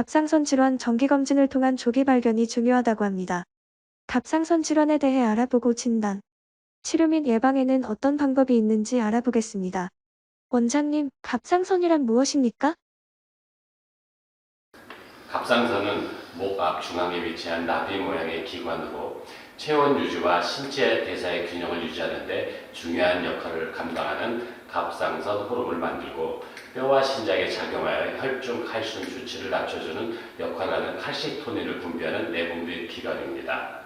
갑상선 질환 정기검진을 통한 조기 발견이 중요하다고 합니다. 갑상선 질환에 대해 알아보고 진단, 치료 및 예방에는 어떤 방법이 있는지 알아보겠습니다. 원장님, 갑상선이란 무엇입니까? 갑상선은 목 앞 중앙에 위치한 나비 모양의 기관으로 체온 유지와 신체 대사의 균형을 유지하는데 중요한 역할을 감당하는 갑상선 호르몬을 만들고 뼈와 신장에 작용하여 혈중 칼슘 수치를 낮춰주는 역할을 하는 칼시토닌을 분비하는 내분비 기관입니다.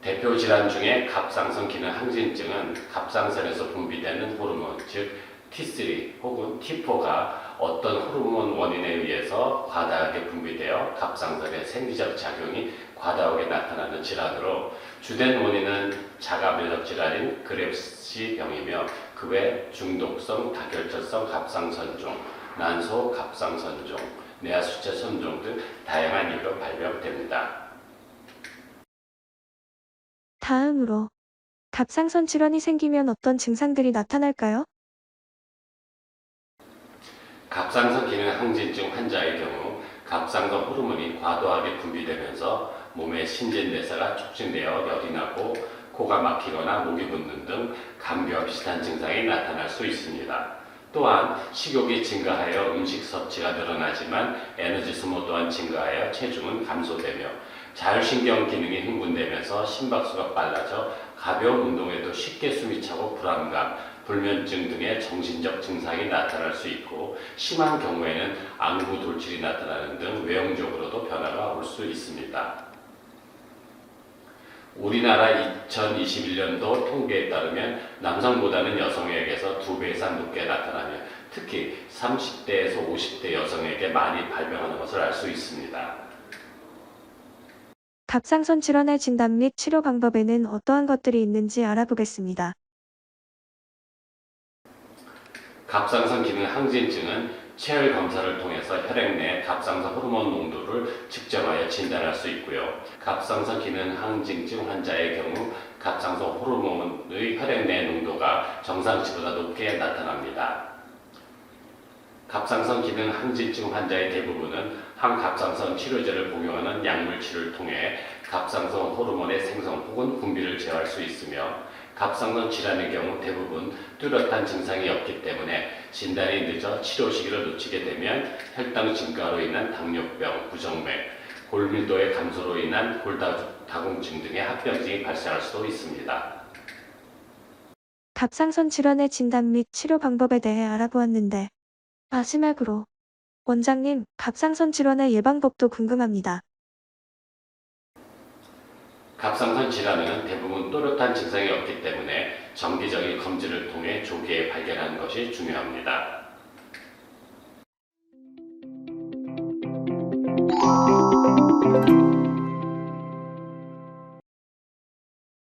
대표 질환 중에 갑상선 기능 항진증은 갑상선에서 분비되는 호르몬, 즉 T3 혹은 T4가 어떤 호르몬 원인에 의해서 과다하게 분비되어 갑상선의 생리적 작용이 과다하게 나타나는 질환으로 주된 원인은 자가 면역 질환인 그랩시 병이며 그 외 중독성 다결절성 갑상선종, 난소 갑상선종, 뇌하수체 선종 등 다양한 이유로 발병됩니다. 다음으로, 갑상선 질환이 생기면 어떤 증상들이 나타날까요? 갑상선 기능 항진증 환자의 경우 갑상선 호르몬이 과도하게 분비되면서 몸의 신진 대사가 촉진되어 열이 나고 코가 막히거나 목이 붓는 등 감기와 비슷한 증상이 나타날 수 있습니다. 또한 식욕이 증가하여 음식 섭취가 늘어나지만 에너지 소모 또한 증가하여 체중은 감소되며 자율신경 기능이 흥분되면서 심박수가 빨라져 가벼운 운동에도 쉽게 숨이 차고 불안감, 불면증 등의 정신적 증상이 나타날 수 있고 심한 경우에는 안구 돌출이 나타나는 등 외형적으로도 변화가 올 수 있습니다. 우리나라 2021년도 통계에 따르면 남성보다는 여성에게서 두배 이상 높게 나타나며 특히 30대에서 50대 여성에게 많이 발병하는 것을 알 수 있습니다. 갑상선 질환의 진단 및 치료 방법에는 어떠한 것들이 있는지 알아보겠습니다. 갑상선 기능 항진증은 체열 검사를 통해서 혈액 내 갑상선 호르몬 농도를 측정하여 진단할 수 있고요. 갑상선 기능 항진증 환자의 경우 갑상선 호르몬의 혈액 내 농도가 정상치보다 높게 나타납니다. 갑상선 기능 항진증 환자의 대부분은 항갑상선 치료제를 복용하는 약물 치료를 통해 갑상선 호르몬의 생성 혹은 분비를 제어할 수 있으며 갑상선 질환의 경우 대부분 뚜렷한 증상이 없기 때문에 진단이 늦어 치료 시기를 놓치게 되면 혈당 증가로 인한 당뇨병, 부정맥, 골밀도의 감소로 인한 골다공증 등의 합병증이 발생할 수도 있습니다. 갑상선 질환의 진단 및 치료 방법에 대해 알아보았는데, 마지막으로, 원장님, 갑상선 질환의 예방법도 궁금합니다. 갑상선 질환에는 대부분 또렷한 증상이 없기 때문에 정기적인 검진을 통해 조기에 발견하는 것이 중요합니다.